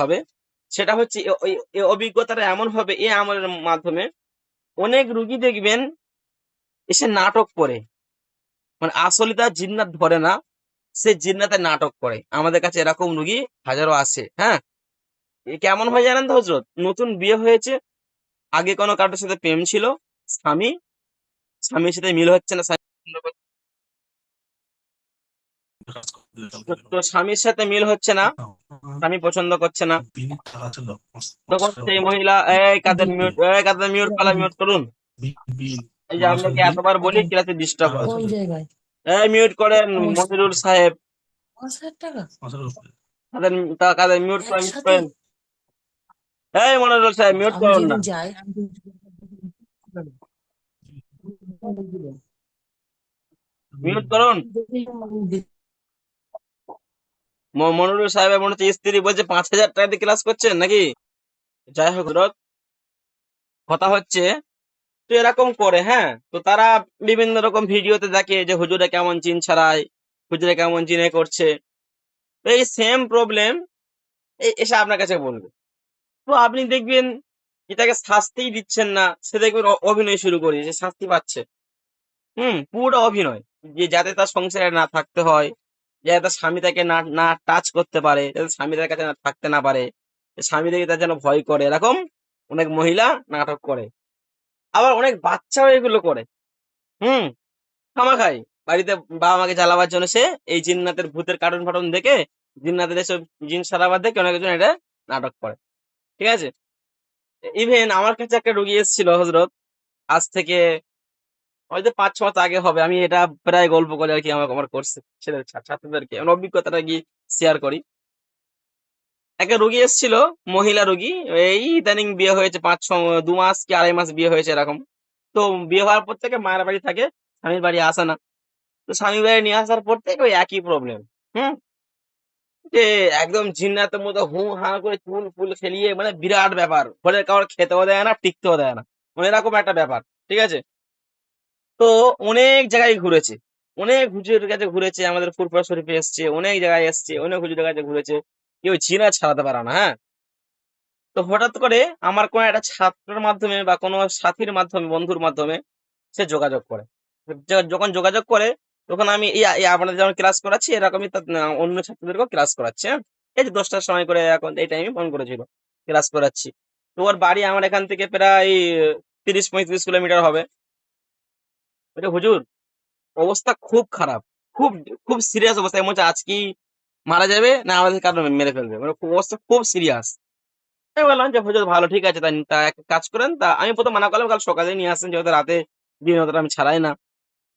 হবে। সেটা হচ্ছে এ- অভিজ্ঞতাটা এমন হবে এই আমলের মাধ্যমে অনেক রুগী দেখবেন এসে নাটক করে। মানে আসলে তার জিন্নাত ধরে না, সে জিন্নাতে নাটক করে। আমাদের কাছে এরকম রুগী হাজারো আছে হ্যাঁ? এ কেমন হয় জানেন তো হজরত নতুন বিয়ে হয়েছে, আগে কোনো কারোর সাথে প্রেম ছিল, স্বামী, স্বামীর সাথে মিল হচ্ছে না তো স্বামীর সাথে মিল হচ্ছে না স্বামী পছন্দ করছে না। তখন সেই মহিলা এই কাদের মিউট এই কাদের মিউট পালা মিউট করুন। এই যে আপনাকে এতবার বলি ক্লাসে ডিস্টার্ব হয়। এই মিউট করেন মনিরুল সাহেব। কাদের তা কাদের মিউট করেন এই মনিরুল সাহেব মিউট করুন না। মিউট করুন। মনিরুল সাহেবের মনে হচ্ছে, স্ত্রী বলছে, পাঁচ হাজার টাকা দিয়ে ক্লাস করছেন নাকি? যাই হোক কথা হচ্ছে, তো এরকম করে হ্যাঁ? তো তারা বিভিন্ন রকম ভিডিওতে দেখে যে হুজুরে কেমন চিন ছাড়ায়, হুজুরে কেমন চিনে করছে। তো এই সেম প্রবলেম এসে আপনার কাছে বলবে। তো আপনি দেখবেন যেটাকে শাস্তিই দিচ্ছেন না, সে দেখবেন অভিনয় শুরু করেছে, শাস্তি পাচ্ছে। হুম, পুরো অভিনয়, যে যাতে তার সংসারে না থাকতে হয় যাতে তার স্বামী তাকে না না টাচ করতে পারে যাতে স্বামী তার কাছে না থাকতে না পারে স্বামী থেকে তার যেন ভয় করে। এরকম অনেক মহিলা নাটক করে। আবার অনেক বাচ্চাও এগুলো করে। হুম? খামা খাই বাড়িতে বাবা মাকে জ্বালাবার জন্য সে এই জিন্নাতের ভূতের কার্টুন ফাটুন দেখে জিন্নাতের এসব জিন সারাবার দেখে অনেকজন এটা নাটক করে। ঠিক আছে? ইভেন আমার কাছে একটা রুগী এসেছিল হজরত আজ থেকে হয়তো পাঁচ, ছ মাস আগে হবে। আমি এটা প্রায় গল্প করে আর কি আমার আমার করছে ছেলে ছা- ছাত্রদেরকে আমার অভিজ্ঞতাটা গিয়ে শেয়ার করি। একটা রুগী এসেছিল, মহিলা রুগী। এই ইদানিং বিয়ে হয়েছে পাঁচ, ছ, দু মাস কি আড়াই মাস বিয়ে হয়েছে এরকম। তো বিয়ে হওয়ার পর থেকে মায়ের বাড়ি থাকে, স্বামীর বাড়ি আসে না। তো স্বামীর বাড়ি নিয়ে আসার পর থেকে ওই একই প্রবলেম হুম? যে একদম জিন্নাতের মতো হু হা করে চুল ফুল খেলিয়ে মানে বিরাট ব্যাপার। ঘরের কাউর খেতেও দেয় না, টিকতেও দেয় না। মানে এরকম একটা ব্যাপার, ঠিক আছে? তো অনেক জায়গায় ঘুরেছে। অনেক হুজুরের কাছে ঘুরেছে, আমাদের ফুরফুরা শরীফে এসছে, অনেক জায়গায় এসছে, অনেক হুজুরের কাছে ঘুরেছে। কেউ জিনা ছাড়াতে পারে না হ্যাঁ? তো হঠাৎ করে আমার কোনো একটা ছাত্রের মাধ্যমে বা কোনো সাথীর মাধ্যমে, বন্ধুর মাধ্যমে সে যোগাযোগ করে। যখন যোগাযোগ করে, তখন আমি এই আপনাদের যেমন ক্লাস করাচ্ছি, এরকমই অন্য ছাত্রদেরকেও ক্লাস করাচ্ছি হ্যাঁ? এই যে দশটার সময় করে এখন, এই টাইমে ফোন করেছিল, ক্লাস করাচ্ছি। তো ওর বাড়ি আমার এখান থেকে প্রায় তিরিশ পঁয়ত্রিশ কিলোমিটার হবে। বলছে, হুজুর অবস্থা খুব খারাপ। খুব খুব সিরিয়াস অবস্থা। এমন হচ্ছে আজকেই মারা যাবে না আমাদের কারণে মেরে ফেলবে? মানে অবস্থা খুব সিরিয়াস আমি বললাম যে হুজুর ভালো ঠিক আছে। তা এক কাজ করেন। তা আমি প্রথম মানা করলাম কাল সকালে নিয়ে আসেন যেহেতু রাতে দিন অতটা আমি ছাড়াই না।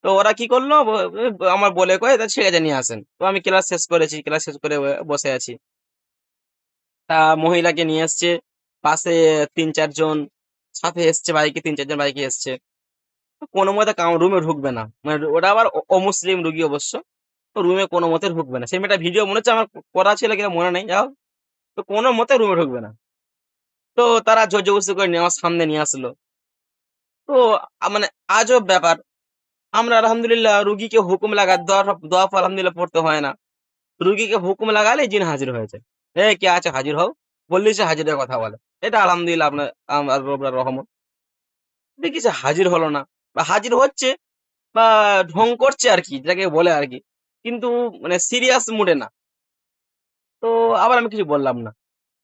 তো ওরা কি করল? আমার বলে কয়ে তা ঠিক আছে নিয়ে আসেন। তো আমি ক্লাস শেষ করেছি ক্লাস শেষ করে বসে আছি। তা মহিলাকে নিয়ে এসছে পাশে তিন চারজন সাথে এসছে বাইকে তিন চারজন বাইকে এসছে। কোনো মতে রুমে ঢুকবে না। মানে ওটা আবার অমুসলিম রুগী অবশ্য। রুমে কোনো মতে ঢুকবে না। সেই মেয়েটা ভিডিও মনে হচ্ছে আমার করা ছিল কিনা মনে নেই। যাও তো কোনো মতে রুমে ঢুকবে না। তো তারা জোর জবরদস্তি করে আমার সামনে নিয়ে আসলো। তো মানে আজব ব্যাপার। আমরা আলহামদুলিল্লাহ রুগীকে হুকুম লাগা দোয়া আলহামদুলিল্লাহ পড়তে হয় না। রুগীকে হুকুম লাগালে জিন হাজির হয়েছে এ, কে আছে হাজির হও? বললি সে হাজিরের কথা বলে। এটা আলহামদুলিল্লাহ আপনার রহমত। দেখি সে হাজির হলো না। বা হাজির হচ্ছে বা ঢং করছে আর কি, যেটাকে বলে আর কি। কিন্তু মানে সিরিয়াস মুডে না। তো আবার আমি কিছু বললাম না।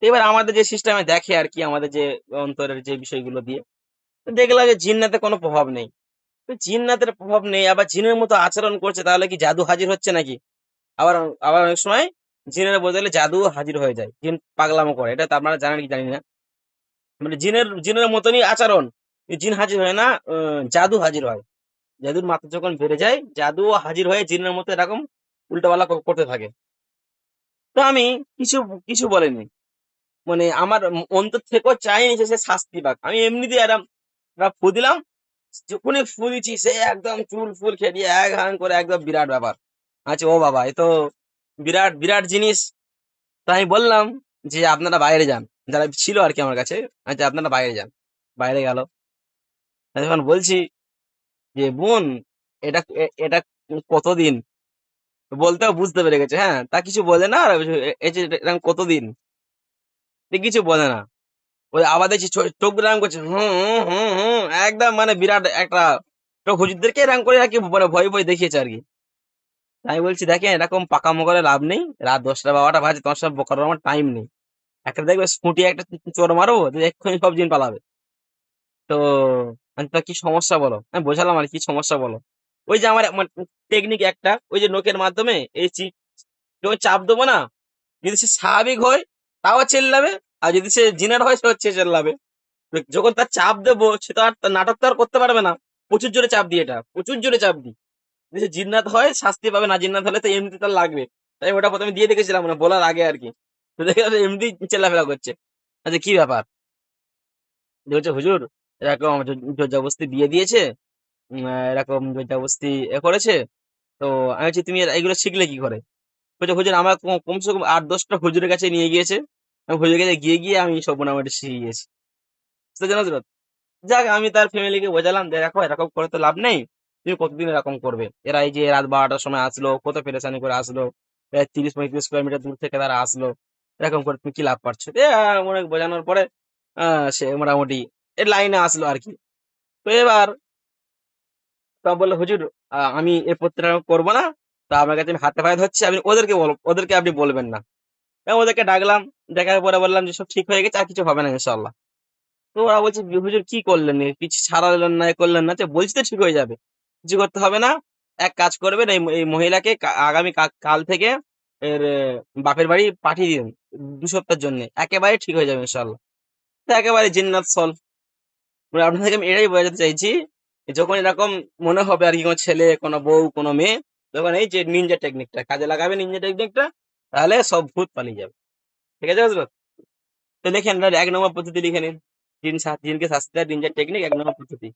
এবার আমাদের যে সিস্টেমে দেখে আর কি, আমাদের যে অন্তরের যে বিষয়গুলো দিয়ে দেখলাম যে জিন্নাতে কোনো প্রভাব নেই। তো জিন্নাতের প্রভাব নেই, আবার জিনের মতো আচরণ করছে, তাহলে কি জাদু হাজির হচ্ছে নাকি? আবার আবার অনেক সময় জিনের বদলে জাদু হাজির হয়ে যায়। জিন পাগলামো করে, এটা তো আপনারা জানেন কি জানি না। মানে জিনের জিনের মতনই আচরণ। জিন হাজির হয় না জাদু হাজির হয়। জাদুর মাত্রা যখন বেড়ে যায়, জাদু হাজির হয়ে জিনের মতো এরকম উল্টাপাল্টা ক- করতে থাকে। তো আমি কিছু কিছু বলিনি। মানে আমার অন্তর থেকেও চাইনি যে সে শাস্তি পাক। আমি এমনিতেই এরম এবার ফু দিলাম, যখনই ফু দিচ্ছি, সে একদম চুল ফুল খেলিয়ে এক হান করে একদম বিরাট ব্যাপার। আচ্ছা ও বাবা, এ তো বিরাট বিরাট জিনিস। তো আমি বললাম যে আপনারা বাইরে যান। যারা ছিল আর কি আমার কাছে আচ্ছা আপনারা বাইরে যান। বাইরে গেল। যখন বলছি যে, বোন, এটা এটা কতদিন? বলতেও বুঝতে পেরে গেছে হ্যাঁ তা কিছু বলে না, আর এরকম কতদিন? কিছু বলে না। ওই আবার দেখছি চোখ রাং করছে, হুম হুম হুম একদম মানে বিরাট একটা তো হুজুরদেরকে রাং করে আর কি মানে ভয় ভয় দেখিয়েছে আর কি। তাই বলছি, দেখেন, এরকম পাকা করে লাভ নেই, রাত দশটা বারোটা বাজে, তোমার সব করার আমার টাইম নেই। একটা দেখবে স্কুটি, একটা চোর মারো এক্ষুনি সব জিন পালাবে। তো আমি তো কি সমস্যা বলো? আমি বোঝালাম আর কি সমস্যা বলো। ওই যে আমার টেকনিক একটা, ওই যে নোকের মাধ্যমে এই যখন চাপ দেবো না, যদি সে স্বাভাবিক হয়, তাও চেল্লাবে, আর যদি সে জিনার হয় সে হচ্ছে চেল্লাবে। যখন তার চাপ দেবো, সে তো আর তার নাটক তো আর করতে পারবে না। প্রচুর জোরে চাপ দিই এটা, প্রচুর জোরে চাপ দিই। যদি জিন্নাত হয়, শাস্তি পাবে, না জিন্নাত হলে তো এমনি তার লাগবে। তাই ওটা প্রথমে দিয়ে দেখেছিলাম না বলার আগে আর কি। তো দেখে এমনি চেল্লাফেলা করছে। আচ্ছা কি ব্যাপার? বলছে হুজুর? এরকম জবস্তি বিয়ে দিয়েছে এরকম জবস্তি এ করেছে। তো আমি বলছি তুমি এগুলো শিখলে কি করে? হুজুর, আমার কমসে কম আট, দশটা হুজুরের কাছে নিয়ে গিয়েছে। আমি হুজুরের কাছে গিয়ে গিয়ে আমি সব মোটামুটি শিখে গিয়েছি। জানো? যাক, আমি তার ফ্যামিলিকে বোঝালাম, যে দেখো, এরকম করে তো লাভ নেই। তুমি কতদিন এরকম করবে। এরা এই যে রাত বারোটার সময় আসলো, কত পেরেশানি করে আসলো, প্রায় তিরিশ, পঁয়ত্রিশ কিলোমিটার দূর থেকে তারা আসলো। এরকম করে তুমি কি লাভ পাচ্ছ? অনেক বোঝানোর পরে সে মোটামুটি লাইনে আসলো আর কি তো এবার তা বলল, হুজুর আমি এ প্রত্যাহার করব না। তা আমার কাছে আমি হাতে পায়ে ধরছি আপনি ওদেরকে বল, ওদেরকে আপনি বলবেন না। ওদেরকে ডাকলাম, দেখার পরে বললাম যে, সব ঠিক হয়ে গেছে, আর কিছু হবে না ইনশাল্লাহ তো ওরা বলছে, হুজুর কি করলেন? কিছু ছাড়ালেন না করলেন না? তো বলছি তো ঠিক হয়ে যাবে। কিছু করতে হবে না। এক কাজ করবেন, এই মহিলাকে আগামী কাল থেকে এর বাপের বাড়ি পাঠিয়ে দিন, দু সপ্তাহের জন্য। একেবারে ঠিক হয়ে যাবে ইনশাল্লাহ তো একেবারে জিন্নাত সলভ। মানে আপনাদেরকে আমি এটাই বোঝাতে চাইছি যখন এরকম মনে হবে আর কি কোনো ছেলে, কোনো বউ, কোনো মেয়ে তখন এই যে নিনজা টেকনিকটা কাজে লাগাবে নিনজা টেকনিকটা তাহলে সব ভূত পালিয়ে যাবে। ঠিক আছে বুঝলো তো লিখেন এক নম্বর পদ্ধতি লিখে নিন। জিন জিনকে শাস্তি দেওয়ার নিনজা টেকনিক এক নম্বর পদ্ধতি।